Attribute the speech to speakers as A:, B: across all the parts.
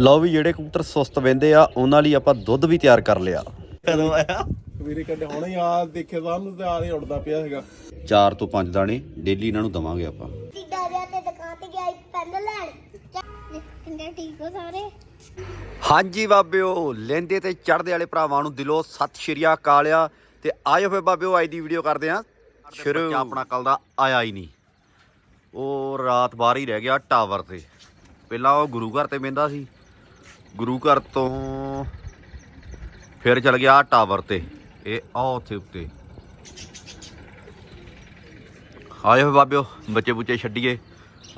A: ਲਓ ਵੀ ਜਿਹੜੇ ਕਬੂਤਰ ਸੁਸਤ ਵਹਿੰਦੇ ਆ ਉਹਨਾਂ ਲਈ ਆਪਾਂ ਦੁੱਧ ਵੀ ਤਿਆਰ ਕਰ ਲਿਆ। ਕਦੋਂ ਆਇਆ?
B: ਵੀਰੇ ਕੱਢੇ ਹੁਣੇ ਆ ਦੇਖੇ ਸਾਨੂੰ ਤੇ ਆ ਨਹੀਂ ਉੱਡਦਾ ਪਿਆ ਹੈਗਾ।
A: 4 ਤੋਂ 5 ਦਾਣੇ ਡੇਲੀ ਇਹਨਾਂ ਨੂੰ ਦਵਾਂਗੇ ਆਪਾਂ।
C: ਸਿੱਧਾ ਜਿਹਾ ਤੇ ਦੁਕਾਨ ਤੇ ਗਿਆ ਪੈਨ ਲੈਣ। ਕਿੰਨੇ ਠੀਕ ਹੋ ਸਾਰੇ?
A: ਹਾਂਜੀ ਬਾਬਿਓ ਲੈਂਦੇ ਤੇ ਚੜਦੇ ਵਾਲੇ ਭਰਾਵਾਂ ਨੂੰ ਦਿਲੋਂ ਸਤਿ ਸ਼੍ਰੀ ਅਕਾਲ ਆ। ਤੇ ਆਇਓ ਫੇ ਬਾਬਿਓ ਅੱਜ ਦੀ ਵੀਡੀਓ ਕਰਦੇ ਆ ਸ਼ੁਰੂ। ਆਪਣਾ ਕੱਲ ਦਾ ਆਇਆ ਹੀ ਨਹੀਂ। ਉਹ ਰਾਤ ਬਾਹਰ ਹੀ ਰਹਿ ਗਿਆ ਟਾਵਰ ਤੇ। ਪਹਿਲਾਂ ਉਹ ਗੁਰੂ ਘਰ ਤੇ ਬਹਿੰਦਾ ਸੀ। ਗੁਰੂ ਘਰ ਤੋਂ ਫਿਰ ਚਲ ਗਿਆ ਟਾਵਰ ਤੇ, ਇਹ ਆ ਉੱਥੇ ਉੱਤੇ। ਆਇਓ ਫੇ ਬਾਬਿਓ, ਬੱਚੇ ਬੁੱਚੇ ਛੱਡੀਏ।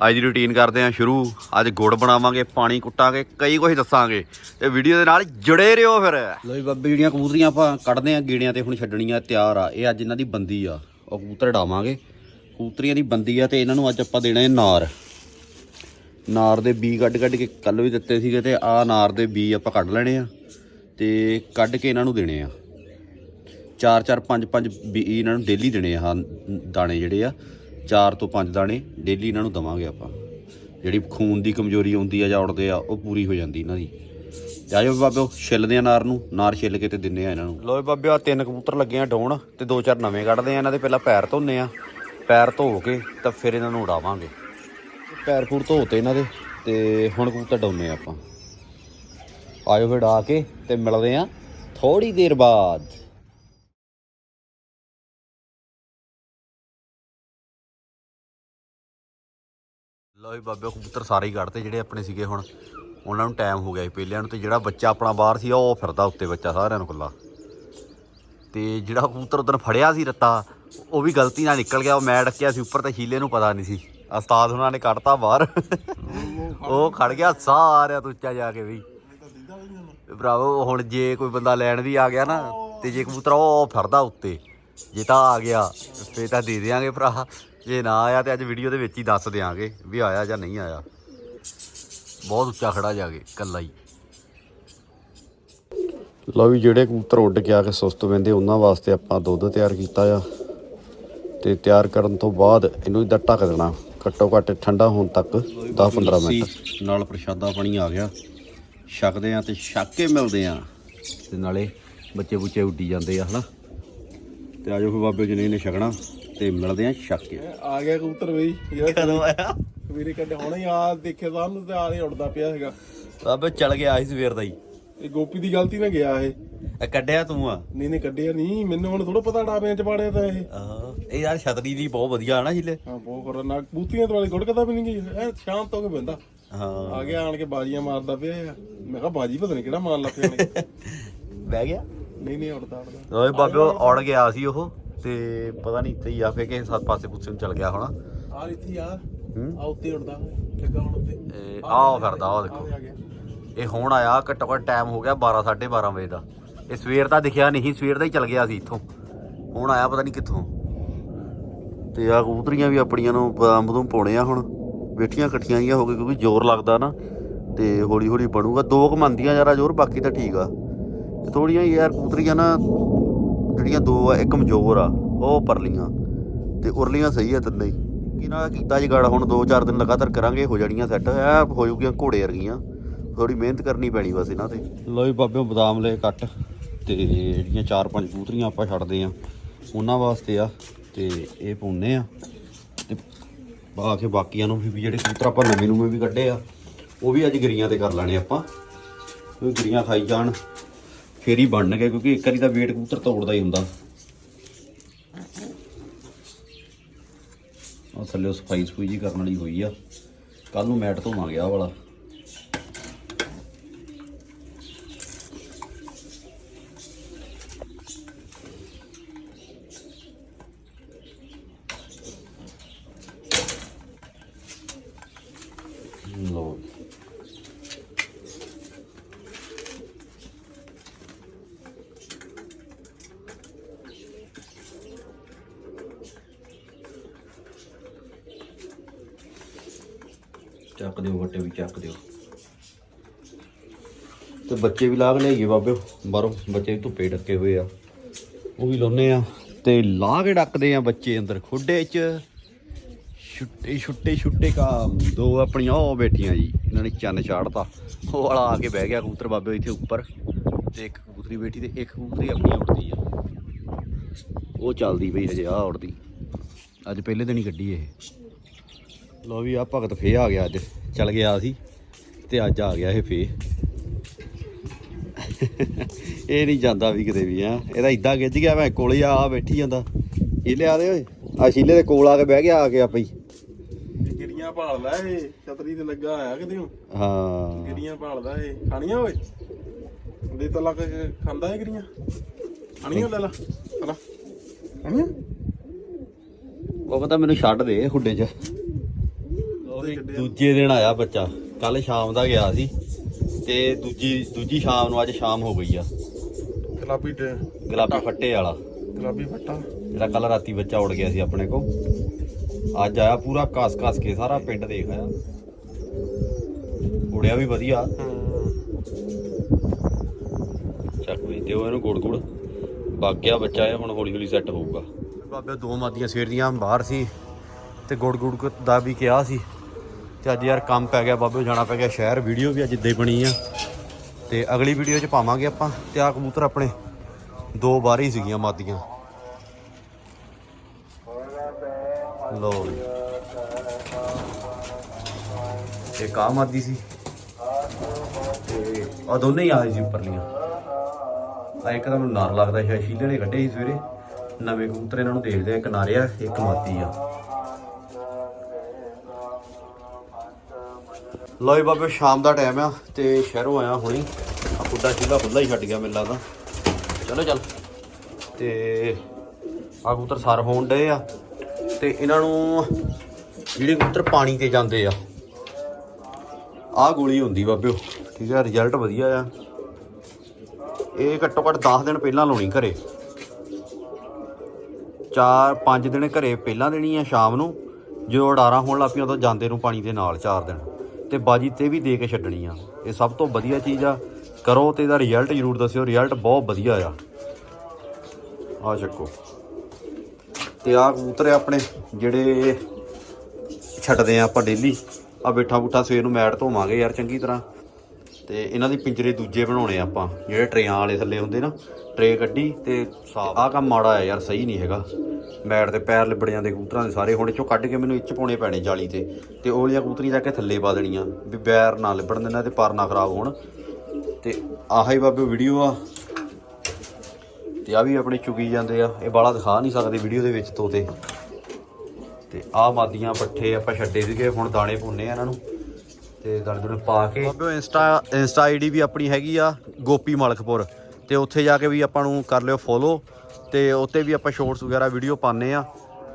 A: ਅੱਜ ਦੀ ਰੁਟੀਨ ਕਰਦੇ ਆਂ ਸ਼ੁਰੂ। ਅੱਜ ਗੁੜ ਬਣਾਵਾਂਗੇ, ਪਾਣੀ ਕੁੱਟਾਂਗੇ, ਕਈ ਕੁਝ ਦੱਸਾਂਗੇ। ਤੇ ਵੀਡੀਓ ਦੇ ਨਾਲ ਜੁੜੇ ਰਹੋ ਫਿਰ। ਲੋ ਜੀ ਬਾਬੇ, ਜਿਹੜੀਆਂ ਕਬੂਤਰੀਆਂ ਆਪਾਂ ਕੱਢਦੇ ਆਂ ਗੀੜਿਆਂ ਤੇ ਹੁਣ ਛੱਡਣੀਆਂ ਤਿਆਰ ਆ। ਇਹ ਅੱਜ ਇਹਨਾਂ ਦੀ ਬੰਦੀ ਆ। ਉਹ ਕਬੂਤਰ ਡਾਵਾਂਗੇ ਕਬੂਤਰੀਆਂ ਦੀ ਬੰਦੀ ਆ ਤੇ ਇਹਨਾਂ ਨੂੰ ਅੱਜ ਆਪਾਂ ਦੇਣਾ ਹੈ ਨਾਰ। ਨਾਰ ਦੇ ਬੀ ਕੱਢ ਕੱਢ ਕੇ ਕੱਲ ਵੀ ਦਿੱਤੇ ਸੀਗੇ ਤੇ ਆ ਨਾਰ ਦੇ ਬੀ ਆਪਾਂ ਕੱਢ ਲੈਣੇ ਆ ਤੇ ਕੱਢ ਕੇ ਇਹਨਾਂ ਨੂੰ ਦੇਣੇ ਆ। ਚਾਰ ਚਾਰ, ਪੰਜ ਪੰਜ ਬੀ ਇਹਨਾਂ ਨੂੰ ਡੇਲੀ ਦੇਣੇ ਆ ਆਹ ਦਾਣੇ ਜਿਹੜੇ ਆ। ਚਾਰ ਤੋਂ ਪੰਜ ਦਾਣੇ ਡੇਲੀ ਇਹਨਾਂ ਨੂੰ ਦਵਾਂਗੇ ਆਪਾਂ। ਜਿਹੜੀ ਖੂਨ ਦੀ ਕਮਜ਼ੋਰੀ ਆਉਂਦੀ ਆ ਜਾਂ ਉੜਦੇ ਆ, ਉਹ ਪੂਰੀ ਹੋ ਜਾਂਦੀ ਇਹਨਾਂ ਦੀ। ਤੇ ਆਜੋ ਬਾਬਿਓ, ਛਿੱਲਦੇ ਆ ਨਾਰ ਨੂੰ, ਨਾਰ ਛਿੱਲ ਕੇ ਤੇ ਦਿੰਨੇ ਆ ਇਹਨਾਂ ਨੂੰ। ਲੋਏ ਬਾਬਿਓ ਆ ਤਿੰਨ ਕਬੂਤਰ ਲੱਗੇ ਆ ਡਾਉਣ ਤੇ ਦੋ, ਚਾਰ ਨਵੇਂ ਕੱਢਦੇ ਆ, ਇਹਨਾਂ ਦੇ ਪਹਿਲਾਂ ਪੈਰ ਧੋਨੇ ਆ। ਪੈਰ ਧੋ ਕੇ ਤਾਂ ਫਿਰ ਇਹਨਾਂ ਨੂੰ ਉਡਾਵਾਂਗੇ। ਪੈਰ ਪੂਰ ਧੋਤੇ ਇਹਨਾਂ ਦੇ, ਤੇ ਹੁਣ ਕਬੂਤਰ ਡਾਉਨੇ ਆ ਆਪਾਂ। ਆਇਓ ਫਿਰ ਡਾ ਕੇ ਤੇ ਮਿਲਦੇ ਆ ਥੋੜੀ ਦੇਰ ਬਾਅਦ। ਲਓ ਜੀ ਬਾਬੇ, ਕਬੂਤਰ ਸਾਰੇ ਹੀ ਕੱਢਤੇ ਜਿਹੜੇ ਆਪਣੇ ਸੀਗੇ ਹੁਣ। ਉਹਨਾਂ ਨੂੰ ਟਾਈਮ ਹੋ ਗਿਆ ਸੀ ਪਹਿਲਿਆਂ ਨੂੰ ਤੇ ਜਿਹੜਾ ਬੱਚਾ ਆਪਣਾ ਬਾਹਰ ਸੀ, ਉਹ ਫਿਰਦਾ ਉੱਤੇ ਬੱਚਾ ਸਾਰਿਆਂ ਨੂੰ ਖੁੱਲਾ ਤੇ ਜਿਹੜਾ ਕਬੂਤਰ ਉਦੋਂ ਫੜਿਆ ਸੀ ਰੱਤਾ, ਉਹ ਵੀ ਗਲਤੀ ਨਾਲ ਨਿਕਲ ਗਿਆ, ਉਹ ਮੈਂ ਡੱਕਿਆ ਸੀ, ਉੱਪਰ ਤੇ ਸ਼ੀਲੇ ਨੂੰ ਪਤਾ ਨਹੀਂ ਸੀ। ਉਸਤਾਦ ਉਹਨਾਂ ਨੇ ਕੱਢਤਾ ਬਾਹਰ। ਉਹ ਖੜ ਗਿਆ ਸਾਰਿਆਂ ਤੋਂ ਉੱਚਾ ਜਾ ਕੇ ਵੀ। ਭਰਾਵੋ ਹੁਣ ਜੇ ਕੋਈ ਬੰਦਾ ਲੈਣ ਵੀ ਆ ਗਿਆ ਨਾ ਤੇ ਜੇ ਕਬੂਤਰ ਉਹ ਫਿਰਦਾ ਉੱਤੇ। ਜੇ ਤਾਂ ਆ ਗਿਆ ਫੇਰ ਤਾਂ ਦੇ ਦੇਾਂਗੇ ਭਰਾ। ਜੇ ਨਾ ਆਇਆ ਤੇ ਅੱਜ ਵੀਡੀਓ ਦੇ ਵਿੱਚ ਹੀ ਦੱਸ ਦੇਾਂਗੇ ਵੀ ਆਇਆ ਜਾਂ ਨਹੀਂ ਆਇਆ। ਬਹੁਤ ਉੱਚਾ ਖੜਾ ਜਾ ਕੇ ਕੱਲਾ ਹੀ। ਲਓ ਵੀ ਜਿਹੜੇ ਕਬੂਤਰ ਉੱਡ ਕੇ ਆ ਕੇ ਸੁਸਤ ਵੰਦੇ ਉਹਨਾਂ ਵਾਸਤੇ ਆਪਾਂ ਦੁੱਧ ਤਿਆਰ ਕੀਤਾ ਆ। ਤੇ ਤਿਆਰ ਕਰਨ ਤੋਂ ਬਾਅਦ ਇਹਨੂੰ ਇਦਾਂ ਢੱਕ ਦੇਣਾ। ਘੱਟੋ ਘੱਟ ਠੰਡਾ ਹੋਣ ਤੱਕ 10-15 ਮਿੰਟ। ਨਾਲ ਪ੍ਰਸ਼ਾਦਾ ਪਾਣੀ ਆ ਗਿਆ। ਛਕਦੇ ਆ ਤੇ ਛੱਕ ਕੇ ਮਿਲਦੇ ਆ ਤੇ ਨਾਲੇ ਬੱਚੇ ਬੁੱਚੇ ਉੱਡੀ ਜਾਂਦੇ ਆ ਹਨਾ? ਤੇ ਆਜੋ ਫਿਰ ਬਾਬੇ ਜੀ ਨੇ ਛਕਣਾ ਤੇ ਮਿਲਦੇ ਆ ਛੱਕ ਕੇ।
B: ਆ ਗਿਆ ਕਬੂਤਰ ਬਈ ਜਿਹੜਾ
A: ਕਦੋਂ ਆਇਆ?
B: ਵੀਰੇ ਕੱਢੇ ਹੁਣੇ ਆ ਦੇਖੇ ਸਾਨੂੰ ਤੇ ਆ ਨਹੀਂ ਉੱਡਦਾ ਪਿਆ ਹੈਗਾ
A: ਬਾਬੇ ਚਲ ਗਿਆ ਸੀ ਸਵੇਰ ਦਾ ਹੀ।
B: ਇਹ ਗੋਪੀ ਦੀ ਗਲਤੀ ਨਾਲ ਗਿਆ ਇਹ।
A: ਇਹ ਕੱਢਿਆ ਤੂੰ ਆ?
B: ਨਹੀਂ ਨਹੀਂ ਕੱਢਿਆ ਨਹੀਂ। ਮੈਨੂੰ ਹੁਣ ਥੋੜਾ ਪਤਾ ਡਾਬਿਆਂ ਚ ਪਾੜਿਆ ਤਾਂ ਇਹ।
A: ਆਹ, ਇਹ ਯਾਰ ਛਤਰੀ ਦੀ ਬਹੁਤ ਵਧੀਆ ਆ ਨਾ ਜਿਲੇ
B: ਹਾਂ ਬਹੁਤ ਖਤਰਨਾਕ ਬੂਤੀਆਂ ਤੋਂ ਵਾਲੀ ਗੁੜਕਦਾ ਵੀ ਨਹੀਂ ਗਈ। ਐ ਸ਼ਾਂਤ ਹੋ ਕੇ ਬੰਦਾ
A: ਹਾਂ।
B: ਆ ਗਿਆ ਆਣ ਕੇ ਬਾਜੀਆਂ ਮਾਰਦਾ ਪਿਆ ਇਹ ਮੈਂ ਕਿਹਾ ਬਾਜੀ ਪਤਾ ਨਹੀਂ ਕਿਹੜਾ ਮਾਰਨ ਲੱਗ ਪਿਆ ਨੇ
A: ਬਹਿ ਗਿਆ?
B: ਨਹੀਂ ਨਹੀਂ ਉੱਡਦਾ ਉੱਡਦਾ
A: ਓਏ ਬਾਬੇ ਉਹ ਉੜ ਗਿਆ ਸੀ ਉਹ ਤੇ ਪਤਾ ਨਹੀਂ ਇੱਥੇ ਹੀ ਆ ਫੇ ਕਿਸੇ ਸੱਤ ਪਾਸੇ ਪੁੱਛੇ ਨੂੰ ਚਲ ਗਿਆ ਹੋਣਾ।
B: ਆ ਇੱਥੇ ਆ।
A: ਹੂੰ?
B: ਆ ਉੱਤੇ ਉੱਡਦਾ ਲੱਗਾ ਹੁਣ ਉੱਤੇ।
A: ਇਹ ਆਹ ਫਿਰਦਾ ਉਹ ਦੇਖੋ।
B: ਆ ਗਿਆ।
A: ਇਹ ਹੁਣ ਆਇਆ, ਘੱਟੋ ਘੱਟ ਟਾਈਮ ਹੋ ਗਿਆ 12 12:30 ਵਜੇ ਦਾ। ਇਹ ਸਵੇਰ ਦਾ ਦਿਖਿਆ ਨਹੀਂ ਸਵੇਰ ਦਾ ਹੀ ਚਲ ਗਿਆ ਸੀ ਇੱਥੋਂ। ਹੁਣ ਆਇਆ ਪਤਾ ਨਹੀਂ ਕਿੱਥੋਂ। ਤੇ ਆ ਕਬੂਤਰੀਆਂ ਵੀ ਆਪਣੀਆਂ ਨੂੰ ਬਦਾਮ ਬਦੂਮ ਪਾਉਣੇ ਆ ਹੁਣ। ਬੈਠੀਆਂ ਇਕੱਠੀਆਂ ਜੀਆਂ ਹੋ ਗਏ ਕਿਉਂਕਿ ਜ਼ੋਰ ਲੱਗਦਾ ਨਾ, ਤੇ ਹੌਲੀ ਹੌਲੀ ਬਣੂਗਾ। ਦੋ ਕਮੰਦੀਆਂ ਯਾਰਾ ਜ਼ੋਰ ਬਾਕੀ ਤਾਂ ਠੀਕ ਆ। ਥੋੜੀਆਂ ਯਾਰ ਕਬੂਤਰੀਆਂ ਨਾ, ਜਿਹੜੀਆਂ ਦੋ ਆ, ਇੱਕ ਕਮਜ਼ੋਰ ਆ, ਉਹ ਪਰਲੀਆਂ। ਤੇ ਉਰਲੀਆਂ ਸਹੀ ਆ ਤਿੰਨੇ ਹੀ। ਕੀ ਨਾ ਕੀਤਾ ਜਗਾੜ, ਹੁਣ 2-4 ਦਿਨ ਲਗਾਤਾਰ ਕਰਾਂਗੇ, ਹੋ ਜਾਣੀਆਂ ਸੈੱਟ ਐ ਹੋ ਜੂਗੀਆਂ ਘੋੜੇ ਵਰਗੀਆਂ। ਥੋੜੀ ਮਿਹਨਤ ਕਰਨੀ ਪੈਣੀ ਬਸ ਇਹਨਾਂ ਤੇ। ਲੋ ਜੀ ਬਾਬਿਓ ਬਦਾਮ ਲੈ ਕੱਟ ਤੇ ਜਿਹੜੀਆਂ ਚਾਰ ਪੰਜ ਕੂਤਰੀਆਂ ਆਪਾਂ ਛੱਡਦੇ ਆ, ਉਹਨਾਂ ਵਾਸਤੇ ਆ ਤੇ ਇਹ ਪਾਉਨੇ ਆ। ਤੇ ਪਾ ਕੇ ਬਾਕੀਆਂ ਨੂੰ ਵੀ ਜਿਹੜੇ ਕੂਤਰ ਆਪਾਂ ਨਵੇਂ ਨੂੰ ਵੀ ਕੱਢੇ ਆ, ਉਹ ਵੀ ਅੱਜ ਗਰੀਆਂ ਤੇ ਕਰ ਲੈਣੇ ਆਪਾਂ। ਕਿਉਂਕਿ ਗਰੀਆਂ ਖਾਈ ਜਾਣ, ਫੇਰ ਹੀ ਬਣਨਗੇ, ਕਿਉਂਕਿ ਇੱਕ ਵਾਰੀ ਤਾਂ ਵੇਟ ਕੂਤਰ ਤੋੜਦਾ ਹੀ ਹੁੰਦਾ। ਉਹ ਥੱਲੇ ਸਫ਼ਾਈ ਸਫੂਈ ਜੀ ਕਰਨ ਵਾਲੀ ਹੋਈ ਆ। ਕੱਲ ਨੂੰ ਮੈਟ ਧੋਵਾਂਗੇ ਆਹ ਵਾਲਾ ਲੋ ਚੱਕ ਦਿਓ ਵੱਟੇ ਵੀ ਚੱਕ ਦਿਓ। ਤੇ ਬੱਚੇ ਵੀ ਲਾਗ ਲਿਆਈਏ ਬਾਬੇ ਬਾਹਰੋਂ ਬੱਚੇ ਵੀ ਧੁੱਪੇ ਡੱਕੇ ਹੋਏ ਆ। ਉਹ ਵੀ ਲਾਉਨੇ ਆ। ਤੇ ਲਾ ਕੇ ਡੱਕਦੇ ਆ ਬੱਚੇ ਅੰਦਰ ਖੁੱਡੇ 'ਚ। ਛੁੱਟੇ ਛੁੱਟੇ ਛੁੱਟੇ ਕਾ ਦੋ ਆਪਣੀਆਂ, ਉਹ ਬੈਠੀਆਂ ਜੀ, ਇਹਨਾਂ ਨੇ ਚੰਨ ਚਾੜਤਾ। ਉਹ ਵਾਲਾ ਆ ਕੇ ਬਹਿ ਗਿਆ ਕਬੂਤਰ ਬਾਬੇ ਇੱਥੇ ਉੱਪਰ। ਤੇ ਇੱਕ ਕਬੂਤਰੀ ਬੈਠੀ ਤੇ ਇੱਕ ਕਬੂਤਰੀ ਆਪਣੀ ਉੱਡਦੀ ਆ। ਉਹ ਚੱਲਦੀ ਪਈ ਹਜੇ ਆ ਉੜਦੀ ਅੱਜ ਪਹਿਲੇ ਦਿਨ ਹੀ ਕੱਢੀ ਇਹ। ਲੋ ਵੀ ਆ ਭਗਤ ਫੇ ਆ ਗਿਆ ਅੱਜ ਚੱਲ ਗਿਆ ਸੀ ਤੇ ਅੱਜ ਆ ਗਿਆ ਇਹ ਫੇ ਇਹ ਨਹੀਂ ਜਾਂਦਾ ਵੀ ਕਿਤੇ ਵੀ ਆ ਇਹਦਾ ਇਦਾਂ ਗਿੱਜ ਗਿਆ ਮੈਂ ਕੋਲੇ ਆ ਬੈਠੀ ਜਾਂਦਾ। ਸ਼ੀਲੇ ਆ ਦੇ ਓਏ। ਆ ਸ਼ੀਲੇ ਦੇ ਕੋਲ ਆ ਕੇ ਬਹਿ ਗਿਆ ਆ ਕੇ ਆਪੇ ਹੀ।
B: ਗਿਰੀਆਂ ਭਾਲਦਾ ਇਹ ਛਤਰੀ ਤੇ ਲੱਗਾ ਆਇਆ ਕਿਤੇ
A: ਹਾਂ।
B: ਗਿਰੀਆਂ ਭਾਲਦਾ ਇਹ। ਖਾਣੀਆਂ ਓਏ? ਦੇ ਤਾਂ ਲੱਗ ਕੇ ਖਾਂਦਾ ਇਹ ਗਿਰੀਆਂ। ਖਾਣੀਆਂ ਲੈ ਲਾ ਲੈ। ਖਾਣੀਆਂ?
A: ਉਹ ਕਹਿੰਦਾ ਮੈਨੂੰ ਛੱਡ ਦੇ ਹੁੱਡੇ 'ਚ। ਦੂਜੇ ਦਿਨ ਆਇਆ ਬੱਚਾ। ਕੱਲ ਸ਼ਾਮ ਦਾ ਗਿਆ ਸੀ ਤੇ ਦੂਜੀ ਦੂਜੀ ਸ਼ਾਮ ਨੂੰ ਅੱਜ ਸ਼ਾਮ ਹੋ ਗਈ ਆ।
B: ਗੁਲਾਬੀ ਤੇ
A: ਗੁਲਾਬੀ ਫੱਟੇ ਵਾਲਾ।
B: ਗੁਲਾਬੀ ਫੱਟਾ।
A: ਜਿਹੜਾ ਕੱਲ ਰਾਤੀ ਬੱਚਾ ਉੜ ਗਿਆ ਸੀ ਆਪਣੇ ਕੋ ਅੱਜ ਆਇਆ ਪੂਰਾ ਕਾਸ ਕਾਸ ਕੇ ਸਾਰਾ ਪਿੰਡ ਦੇਖ ਆਇਆ। ਉੜਿਆ ਵੀ ਵਧੀਆ। ਚੱਕ ਵੀ ਦਿਓ ਇਹਨੂੰ ਗੁੜ ਗੁੜ। ਵਗ ਗਿਆ ਬੱਚਾ ਇਹ ਹੁਣ ਹੌਲੀ ਹੌਲੀ ਸੈੱਟ ਹੋਊਗਾ। ਬਾਬੇ ਦੋ ਮਾਦੀਆਂ ਸਵੇਰ ਦੀਆਂ ਬਾਹਰ ਸੀ ਤੇ ਗੁੜ ਗੁੜ ਦਾ ਵੀ ਕਿਹਾ ਸੀ। ਤੇ ਅੱਜ ਯਾਰ ਕੰਮ ਪੈ ਗਿਆ, ਬਾਬੇ ਜਾਣਾ ਪੈ ਗਿਆ ਸ਼ਹਿਰ, ਵੀਡੀਓ ਵੀ ਅੱਜ ਇੱਦਾਂ ਹੀ ਬਣੀ ਆ। ਤੇ ਅਗਲੀ ਵੀਡੀਓ 'ਚ ਪਾਵਾਂਗੇ ਆਪਾਂ, ਤੇ ਆ ਕਬੂਤਰ ਆਪਣੇ ਦੋ ਬਾਹਰ ਹੀ ਸੀਗੀਆਂ ਮਾਦੀਆਂ। ਲੋ ਇਹ ਕਾ ਮਾਦੀ ਸੀ। ਤੇ ਆ ਦੋਨੇ ਹੀ ਆਏ ਸੀ ਉੱਪਰਲੀਆਂ। ਆ ਇੱਕ ਤਾਂ ਮੈਨੂੰ ਨਰ ਲੱਗਦਾ ਸ਼ਾਇਦ ਸ਼ੀਲੇ ਨੇ ਕੱਢੇ ਸੀ ਸਵੇਰੇ। ਨਵੇਂ ਕਬੂਤਰ ਇਹਨਾਂ ਨੂੰ ਦੇਖਦੇ ਆ, ਇੱਕ ਨਰ ਆ ਇੱਕ ਮਾਦੀ ਆ। ਲੋ ਜੀ ਬਾਬੇ, ਸ਼ਾਮ ਦਾ ਟਾਈਮ ਆ ਤੇ ਸ਼ਹਿਰੋਂ ਆਇਆ ਹੁਣੀ। ਆ ਪੁੱਡਾ ਸ਼ੀਲਾ ਖੁੱਲਾ ਹੀ ਛੱਡ ਗਿਆ ਮੈਨੂੰ ਲੱਗਦਾ। ਚਲੋ, ਚੱਲ। ਤੇ ਆ ਕਬੂਤਰ ਸਰ ਹੋਣ ਡਏ ਆ ਤੇ ਇਹਨਾਂ ਨੂੰ ਜਿਹੜੇ ਕਬੂਤਰ ਪਾਣੀ ਤੇ ਜਾਂਦੇ ਆ ਆ ਗੋਲੀ ਹੁੰਦੀ ਬਾਬਿਓ ਠੀਕ ਆ ਰਿਜ਼ਲਟ ਵਧੀਆ ਆ। ਇਹ ਘੱਟੋ ਘੱਟ 10 ਦਿਨ ਪਹਿਲਾਂ ਲਾਉਣੀ ਘਰੇ। 4 5 ਦਿਨ ਘਰੇ ਪਹਿਲਾਂ ਦੇਣੀ ਆ ਸ਼ਾਮ ਨੂੰ। ਜਦੋਂ ਉਡਾਰਾਂ ਹੋਣ ਲੱਗ ਪਈਆਂ ਉਦੋਂ ਜਾਂਦੇ ਨੂੰ ਪਾਣੀ ਦੇ ਨਾਲ 4 ਦਿਨ। ਤੇ ਬਾਜੀ ਤੇ ਵੀ ਦੇ ਕੇ ਛੱਡਣੀ ਆ ਇਹ ਸਭ ਤੋਂ ਵਧੀਆ ਚੀਜ਼ ਆ। ਕਰੋ ਤੇ ਇਹਦਾ ਰਿਜ਼ਲਟ ਜ਼ਰੂਰ ਦੱਸਿਓ। ਰਿਜ਼ਲਟ ਬਹੁਤ ਵਧੀਆ ਆ। ਆ ਚੱਕੋ। ਤੇ ਆ ਕਬੂਤਰ ਆ ਆਪਣੇ, ਜਿਹੜੇ ਛੱਡਦੇ ਆ ਆਪਾਂ ਡੇਲੀ ਆ ਬੈਠਾ ਬੂਠਾ ਸਵੇਰ ਨੂੰ ਮੈਟ ਧੋਵਾਂਗੇ ਯਾਰ ਚੰਗੀ ਤਰ੍ਹਾਂ। ਤੇ ਇਹਨਾਂ ਦੇ ਪਿੰਜਰੇ ਦੂਜੇ ਬਣਾਉਣੇ ਆਪਾਂ। ਜਿਹੜੇ ਟਰੇਆਂ ਵਾਲੇ ਥੱਲੇ ਹੁੰਦੇ ਨਾ, ਟਰੇ ਕੱਢੀ ਤੇ ਸਾਫ਼ ਆ ਕੰਮ ਮਾੜਾ ਆ ਯਾਰ, ਸਹੀ ਨਹੀਂ ਹੈਗਾ। ਮੈਟ ਤੇ ਪੈਰ ਲਿਬੜ ਜਾਂਦੇ ਕਬੂਤਰਾਂ ਦੇ ਸਾਰੇ ਹੁਣ ਇਹ ਚੋਂ ਕੱਢ ਕੇ ਮੈਨੂੰ ਇੱਚ ਪਾਉਣੇ ਪੈਣੇ ਜਾਲੀ ਤੇ। ਤੇ ਉਹ ਵਾਲੀਆਂ ਕਬੂਤਰੀਆਂ ਜਾ ਕੇ ਥੱਲੇ ਪਾ ਦੇਣੀਆਂ, ਵੀ ਬੈਰ ਨਾ ਲਿਬੜਨ ਦੇਣਾ ਤੇ ਪਰ ਨਾ ਖਰਾਬ ਹੋਣ। ਤੇ ਆਹ ਹੀ ਬਾਬੇ ਵੀਡੀਓ ਆ। ਤੇ ਆ ਵੀ ਆਪਣੇ ਚੁਗੀ ਜਾਂਦੇ ਆ। ਇਹ ਬਾਲਾ ਦਿਖਾ ਨਹੀਂ ਸਕਦੇ ਵੀਡੀਓ ਦੇ ਵਿੱਚ ਤੋਤੇ ਤੇ। ਆ ਮਾਦੀਆਂ ਪੱਠੇ ਆਪਾਂ ਛੱਡੇ ਸੀਗੇ, ਹੁਣ ਦਾਣੇ ਪੁੰਨੇ ਆ ਇਹਨਾਂ ਨੂੰ। ਤੇ ਦਾਣੇ ਦੂਣੇ ਪਾ ਕੇ ਬਾਬਿਓ ਇੰਸਟਾ ਇੰਸਟਾ ਆਈਡੀ ਵੀ ਆਪਣੀ ਹੈਗੀ ਆ, ਗੋਪੀ ਮਲਕਪੁਰ। ਤੇ ਉੱਥੇ ਜਾ ਕੇ ਵੀ ਆਪਾਂ ਨੂੰ ਕਰ ਲਿਓ ਫੋਲੋ ਤੇ ਉੱਤੇ ਵੀ ਆਪਾਂ ਸ਼ੋਰਟਸ ਵਗੈਰਾ ਵੀਡੀਓ ਪਾਉਂਦੇ ਆ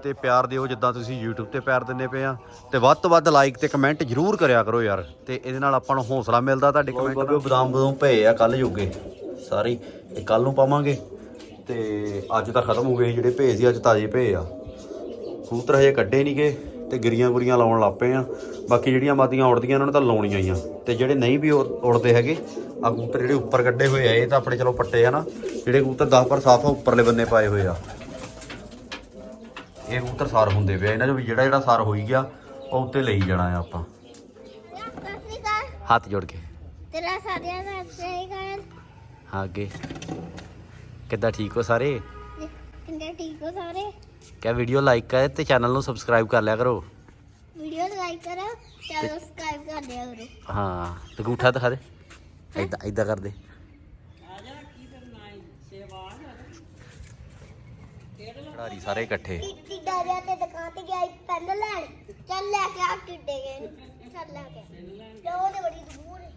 A: ਤੇ ਪਿਆਰ ਦਿਓ ਜਿੱਦਾਂ ਤੁਸੀਂ YouTube ਤੇ ਪਿਆਰ ਦਿੰਦੇ ਪਏ ਆ। ਤੇ ਵੱਧ ਤੋਂ ਵੱਧ ਲਾਈਕ ਤੇ ਕਮੈਂਟ ਜਰੂਰ ਕਰਿਆ ਕਰੋ ਯਾਰ। ਤੇ ਇਹਦੇ ਨਾਲ ਆਪਾਂ ਨੂੰ ਹੌਸਲਾ ਮਿਲਦਾ ਤੁਹਾਡੇ ਕਮੈਂਟ ਬਾਬਿਓ ਬਦਾਮ ਬਦਾਮ ਪਏ ਆ ਕੱਲ ਜੋਗੇ। ਸਾਰੇ ਇਹ ਕੱਲ ਨੂੰ ਪਾਵਾਂਗੇ। ਤੇ ਅੱਜ ਤਾਂ ਖਤਮ ਹੋ ਗਏ ਜਿਹੜੇ ਭੇਜ ਸੀ ਅੱਜ ਤਾਜ਼ੇ ਭੇਜ ਆ। ਕਬੂਤਰ ਹਜੇ ਕੱਢੇ ਨਹੀਂ ਗਏ ਤੇ ਗਿਰੀਆਂ ਗੁਰੀਆਂ ਲਾਉਣ ਲੱਗ ਪਏ ਆ। ਬਾਕੀ ਜਿਹੜੀਆਂ ਮਾਦੀਆਂ ਉੜਦੀਆਂ ਉਹਨਾਂ ਨੇ ਤਾਂ ਲਾਉਣੀਆਂ ਹੀ ਆ। ਤੇ ਜਿਹੜੇ ਨਹੀਂ ਵੀ ਉੜ- ਉੜਦੇ ਹੈਗੇ ਆ ਕਬੂਤਰ ਜਿਹੜੇ ਉੱਪਰ ਕੱਢੇ ਹੋਏ ਆ ਇਹ ਤਾਂ ਆਪਣੇ ਚਲੋ ਪੱਟੇ ਆ ਨਾ। ਜਿਹੜੇ ਕਬੂਤਰ 10 ਪਰ ਸਾਫ਼ ਉੱਪਰਲੇ ਬੰਨੇ ਪਾਏ ਹੋਏ ਆ। ਇਹ ਕਬੂਤਰ ਸਾਰ ਹੁੰਦੇ ਪਏ ਆ ਇਹਨਾਂ ਚੋਂ ਵੀ ਜਿਹੜਾ ਜਿਹੜਾ ਸਾਰ ਹੋਈ ਗਿਆ ਉਹ ਉੱਤੇ ਲਈ ਜਾਣਾ ਆ ਆਪਾਂ। ਹੱਥ ਜੋੜ ਕੇ।
C: ਤੇਰਾ ਸਾਰਿਆਂ ਦਾ ਸਹੀ ਅਕਾਲ
A: ਹਾਂ ਅੱਗੇ। ਕਿੱਦਾਂ ਠੀਕ ਹੋ ਸਾਰੇ?
C: ਕਿੰਨੇ ਠੀਕ ਹੋ ਸਾਰੇ?
A: ਕਿਆ ਵੀਡੀਓ ਲਾਈਕ ਕਰੇ ਤੇ ਚੈਨਲ ਨੂੰ ਸਬਸਕ੍ਰਾਈਬ ਕਰ ਲਿਆ ਕਰੋ।
C: ਵੀਡੀਓ ਲਾਈਕ ਕਰੋ ਚੈਨਲ ਸਬਸਕ੍ਰਾਈਬ ਕਰ ਦਿਆ ਕਰੋ
A: ਹਾਂ ਤੇ ਅੰਗੂਠਾ ਦਿਖਾ ਦੇ। ਇਦਾਂ ਇਦਾਂ ਕਰ ਦੇ ਖਿਡਾਰੀ ਸਾਰੇ ਇਕੱਠੇ।
C: ਟਿੱਡਾ ਜਿਹਾ ਤੇ ਦੁਕਾਨ ਤੇ ਗਿਆ ਸੀ ਪੈਨ ਲੈਣ। ਚੱਲ ਲੈ ਕੇ ਆ ਟਿੱਡੇ ਗਏ ਨੂੰ। ਚੱਲ ਲੈ ਕੇ ਲੋ ਤੇ ਬੜੀ ਦੂਰ ਹੈ।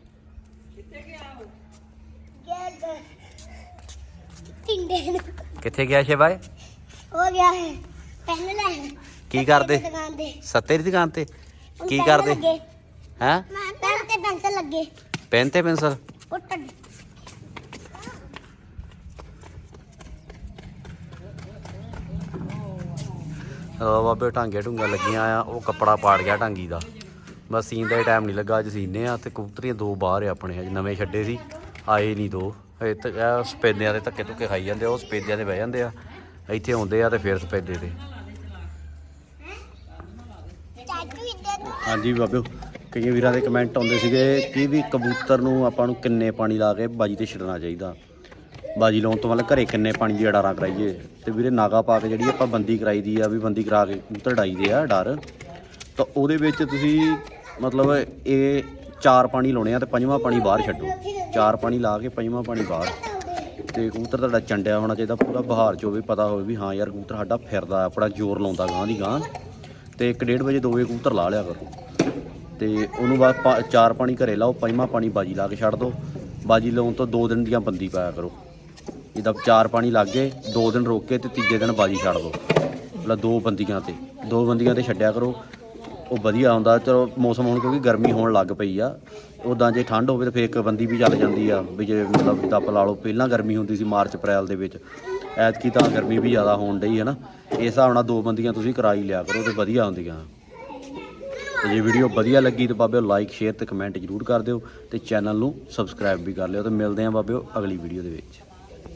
C: ਕਿੱਥੇ ਗਿਆ ਉਹ? ਗਿਆ ਟਿੰਡੇ ਨੂੰ।
A: ਕਿੱਥੇ ਗਿਆ ਸ਼ੇਬਾਏ
C: ਹੋ ਗਿਆ ਹੈ। ਪੈਨ ਲੈਣ।
A: ਕੀ ਕਰਦੇ?
C: ਦੁਕਾਨ ਤੇ।
A: ਸੱਤੇ ਦੀ ਦੁਕਾਨ ਤੇ? ਕੀ ਕਰਦੇ। ਹੈ?
C: ਪੈਨ ਤੇ ਪੈਨਸਲ ਲੱਗੇ।
A: ਪੈਨ ਤੇ ਪੈਨਸਲ? ਆ ਬਾਬੇ ਟਾਂਗੇ ਢੁੰਗਾ ਲੱਗੀਆਂ ਆ। ਉਹ ਕੱਪੜਾ ਪਾੜ ਗਿਆ ਟਾਂਗੀ ਦਾ। ਬਸ ਸੀਨ ਦਾ ਟਾਈਮ ਨਹੀਂ ਲੱਗਾ ਅੱਜ ਸੀਨੇ ਆ ਤੇ ਕਬੂਤਰੀਆਂ ਦੋ ਬਾਹਰ ਆ ਆਪਣੇ ਅੱਜ ਨਵੇਂ ਛੱਡੇ ਸੀ। ਆਏ ਨਹੀਂ ਦੋ। ਇਹ ਸਪੇਦਿਆਂ ਦੇ ਧੱਕੇ ਧੁੱਕੇ ਖਾਈ ਜਾਂਦੇ ਆ ਉਹ ਸਪੇਦਿਆਂ ਦੇ ਬਹਿ ਜਾਂਦੇ ਆ। ਇੱਥੇ ਆਉਂਦੇ ਆ ਤੇ ਫਿਰ ਸਪੇਦੇ ਤੇ। ਹਾਂਜੀ ਬਾਬਿਓ ਕਈ ਵੀਰਾਂ ਦੇ ਕਮੈਂਟ ਆਉਂਦੇ ਸੀਗੇ ਕਿ ਵੀ ਕਬੂਤਰ ਨੂੰ ਆਪਾਂ ਨੂੰ ਕਿੰਨੇ ਪਾਣੀ ਲਾ ਕੇ ਬਾਜੀ ਤੇ ਛੱਡਣਾ ਚਾਹੀਦਾ। ਬਾਜੀ ਲਾਉਣ ਤੋਂ ਮਤਲਬ ਘਰੇ ਕਿੰਨੇ ਪਾਣੀ ਦੀ ਅਡਾਰਾਂ ਕਰਾਈਏ। ਤੇ ਵੀਰੇ ਨਾਗਾ ਪਾ ਕੇ ਜਿਹੜੀ ਆਪਾਂ ਬੰਦੀ ਕਰਾਈ ਦੀ ਆ, ਵੀ ਬੰਦੀ ਕਰਾ ਕੇ ਕਬੂਤਰ ਡਾਈਦੇ ਆ ਡਰ। ਤਾਂ ਉਹਦੇ ਵਿੱਚ ਤੁਸੀਂ ਮਤਲਬ ਇਹ ਚਾਰ ਪਾਣੀ ਲਾਉਣੇ ਆ ਤੇ ਪੰਜਵਾਂ ਪਾਣੀ ਬਾਹਰ ਛੱਡੋ। ਚਾਰ ਪਾਣੀ ਲਾ ਕੇ ਪੰਜਵਾਂ ਪਾਣੀ ਬਾਹਰ। ਤੇ ਕਬੂਤਰ ਤੁਹਾਡਾ ਚੰਡਿਆ ਹੋਣਾ ਚਾਹੀਦਾ, ਪੂਰਾ ਬਹਾਰ ਚ ਹੋਵੇ, ਪਤਾ ਹੋਵੇ ਵੀ ਹਾਂ ਯਾਰ ਕਬੂਤਰ ਸਾਡਾ ਫਿਰਦਾ, ਆਪਣਾ ਜ਼ੋਰ ਲਾਉਂਦਾ ਗਾਂ ਦੀ ਗਾਂ ਤੇ 1:30 ਵਜੇ 2 ਵਜੇ ਕਬੂਤਰ ਲਾ ਲਿਆ ਕਰੋ। ਤੇ ਉਹਨੂੰ ਬਾਅਦ ਪਾ- ਚਾਰ ਪਾਣੀ ਘਰੇ ਲਾਓ, ਪੰਜਵਾਂ ਪਾਣੀ ਬਾਜੀ ਲਾ ਕੇ ਛੱਡ ਦਿਓ ਬਾਜੀ ਲਾਉਣ ਤੋਂ 2 ਦਿਨ ਦੀਆਂ ਬੰਦੀ ਪਾਇਆ ਕਰੋ। ਜਿੱਦਾਂ ਚਾਰ ਪਾਣੀ ਲੱਗ ਗਏ 2 ਦਿਨ ਰੋਕ ਕੇ ਤੇ ਤੀਜੇ ਦਿਨ ਬਾਜੀ ਛੱਡ ਦਿਓ ਮਤਲਬ ਦੋ ਬੰਦੀਆਂ ਤੇ, ਦੋ ਬੰਦੀਆਂ ਤੇ ਛੱਡਿਆ ਕਰੋ। ਉਹ ਵਧੀਆ ਹੁੰਦਾ, ਚਲੋ ਮੌਸਮ ਹੁਣ ਕਿਉਂਕਿ ਗਰਮੀ ਹੋਣ ਲੱਗ ਪਈ ਆ। ਉਦਾਂ ਜੇ ਠੰਡ ਹੋਵੇ ਤਾਂ ਫੇਰ ਇੱਕ ਬੰਦੀ ਵੀ ਚੱਲ ਜਾਂਦੀ ਆ, ਵੀ ਜੇ ਮਤਲਬ ਦੱਪ ਲਾ ਲਓ। ਪਹਿਲਾਂ ਗਰਮੀ ਹੁੰਦੀ ਸੀ ਮਾਰਚ, ਅਪ੍ਰੈਲ ਦੇ ਵਿੱਚ। ਐਤਕੀ ਤਾਂ ਗਰਮੀ ਵੀ ਜ਼ਿਆਦਾ ਹੋਣ ਡਈ ਹੈ ਨਾ। ਇਸ ਹਿਸਾਬ ਨਾਲ ਦੋ ਬੰਦੀਆਂ ਤੁਸੀਂ ਕਰਾਈ ਲਿਆ ਕਰੋ ਤੇ ਵਧੀਆ ਹੁੰਦੀਆਂ। ਤੇ ਜੇ ਵੀਡੀਓ ਵਧੀਆ ਲੱਗੀ ਤਾਂ ਬਾਬਿਓ ਲਾਈਕ ਸ਼ੇਅਰ ਤੇ ਕਮੈਂਟ ਜ਼ਰੂਰ ਕਰ ਦਿਓ ਤੇ ਚੈਨਲ ਨੂੰ ਸਬਸਕ੍ਰਾਈਬ ਵੀ ਕਰ ਲਿਓ ਤੇ ਮਿਲਦੇ ਆਂ ਬਾਬਿਓ ਅਗਲੀ ਵੀਡੀਓ ਦੇ ਵਿੱਚ।